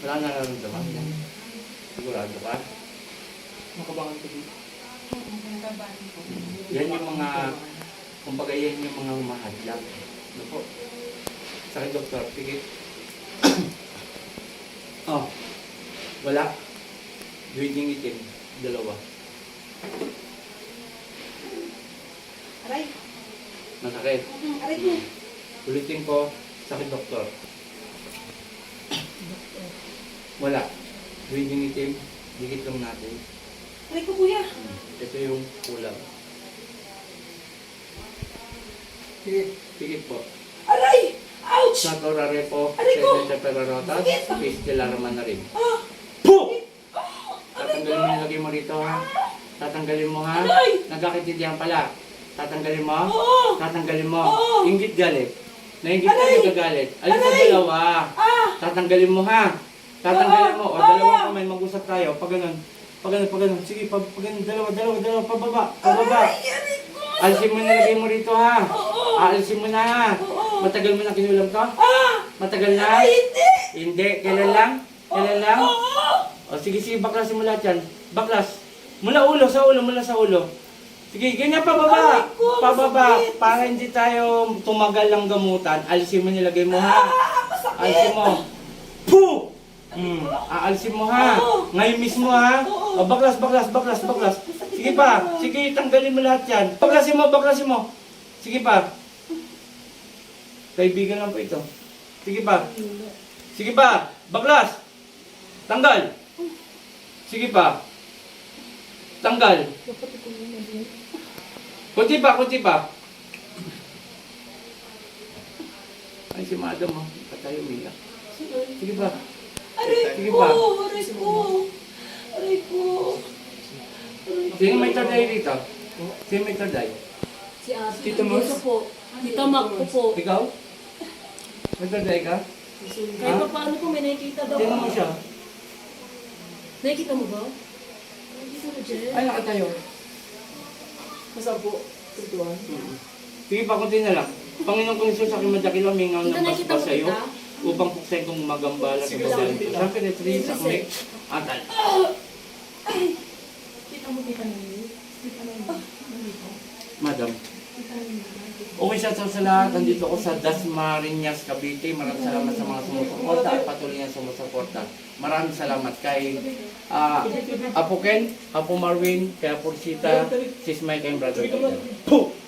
Wala nararamdaman. Sigurado ka? Makabangan ko dito. Yan yung mga, kumbaga yan yung mga mahadlang. Ano po? Sa akin, doktor, sige. oh, wala. Duwing itim, dalawa. Aray. Masakit. Aray ko. Ulitin ko, sakit doktor. Wala. Duwing itim, dikit lang natin. Aray ko, kuya. Ito yung kulang. Sige. Pikit po. Aray! Ouch! Sa torare po, Aray ko! sa peperotas, fistula naman na rin. Ah! Tatanggalin mo yung lagay mo rito ha. Tatanggalin mo ha. Aray! Nagkakaintindihan pala. Tatanggalin mo. Oo! Tatanggalin mo. Oo. Ingit galit. Naingit ka Aray! nagagalit. Alin sa Aray! dalawa. Ah! Tatanggalin mo ha. Tatanggalin mo. O Oo. dalawang kamay mag-usap tayo. Pag ganun. Pag ganun, pag ganun. Sige, pag, pag ganun. Dalawa, dalawa, dalawa. Pababa. Pababa. Alisin mo na lagay mo rito ha. Oo! Aalisin mo na ha. Matagal mo na kinulam to? Ah! Matagal na? Hindi! Hindi. Kailan lang? Kailan lang? Oo! O sige, sige, baklasin mo lahat yan. Baklas. Mula ulo, sa ulo, mula sa ulo. Sige, ganyan pababa. Ko, Pababa. masakit. Para hindi tayo tumagal ng gamutan. Alisin mo nilagay mo ha. Ah! Masakit! Alisin mo. Puh! Hmm. Aalisin mo ha. Oo. Ngayon mismo ha. Oo. O baklas, baklas, baklas, baklas. Sige pa. Sige, tanggalin mo lahat yan. Baklasin mo, baklasin mo. Sige pa. Kaibigan lang po ito. Sige pa. Sige pa. Baklas. Tanggal. Sige pa. Tanggal. Kunti pa, kunti pa. Ay, si madam mo. Patay umiyak. Sige pa. Aray Sige ko! Aray ko! Aray ko! Sino may tarday rito? Sino may tarday? Si Ate. Tito Mars? Dito po. Tita Mac po po. Ikaw? May tarday ka? Kahit pa paano po may nakikita daw. Sino mo siya? Nakikita mo ba? Nakikita mo, Jen? Ay, nakatayo. Masaan po? Sige pa, kunti na lang. Panginoon kong Isus, aking madakila, may ngaw Tita, ng paspas mo sa iyo. kita? Upang puksain kong magambala sa Sige babae. Sa pinatri, sa kumik, atal. Kita mo, kita mo. Kita mo. Madam. Okay siya sa sa lahat. Nandito ako sa Dasmariñas, Cavite. Maraming salamat sa mga sumusuporta at patuloy na sumusuporta. Maraming salamat kay ah, Apo Ken, Apo Marvin, kay Apo Sita, Sis Mike, kay Brother. Puh!